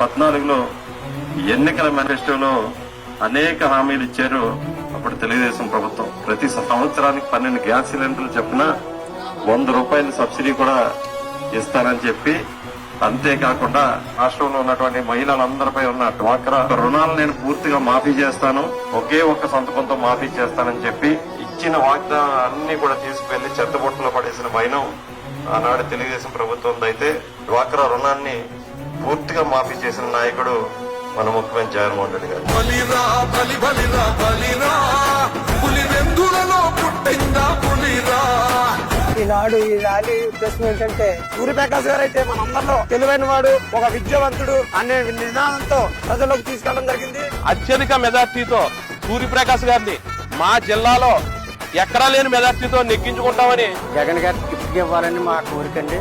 పద్నాలుగులో ఎన్నికల మేనిఫెస్టోలో అనేక హామీలు ఇచ్చారు. అప్పుడు తెలుగుదేశం ప్రభుత్వం ప్రతి సంవత్సరానికి పన్నెండు గ్యాస్ సిలిండర్లు చెప్పిన వంద రూపాయల సబ్సిడీ కూడా ఇస్తానని చెప్పి అంతేకాకుండా రాష్ట్రంలో ఉన్నటువంటి మహిళలందరిపై ఉన్న డ్వాక్రా రుణాలు నేను పూర్తిగా మాఫీ చేస్తాను. ఒకే ఒక్క సంతకంతో మాఫీ చేస్తానని చెప్పి ఇచ్చిన వాగ్దానం అన్ని కూడా తీసుకువెళ్ళి చెత్తబొట్టులో పడేసిన వైనం ఆనాడు తెలుగుదేశం ప్రభుత్వం అయితే డ్వాక్రా రుణాన్ని పూర్తిగా మాఫీ చేసిన నాయకుడు మన ముఖ్యమంత్రి జగన్మోహన్ రెడ్డి గారు. బలిరా బలి బలిరా బలిరా. పులి వెందులలో పుట్టిందా పులిరా? ఈనాడు ఈ ర్యాలీ ఉద్దేశం ఏంటంటే సూర్యప్రకాశ్ గారు అయితే మనందరిలో తెలివైన వాడు ఒక విద్యావంతుడు అనే నినాదంతో ప్రజల్లోకి తీసుకెళ్ళడం జరిగింది. అత్యధిక మెజార్టీతో సూర్యప్రకాష్ గారిని మా జిల్లాలో ఎక్కడా లేని మెజార్టీతో నెగ్గించుకుంటామని జగన్ గారికి గిఫ్ట్ ఇవ్వాలని మా కోరికండి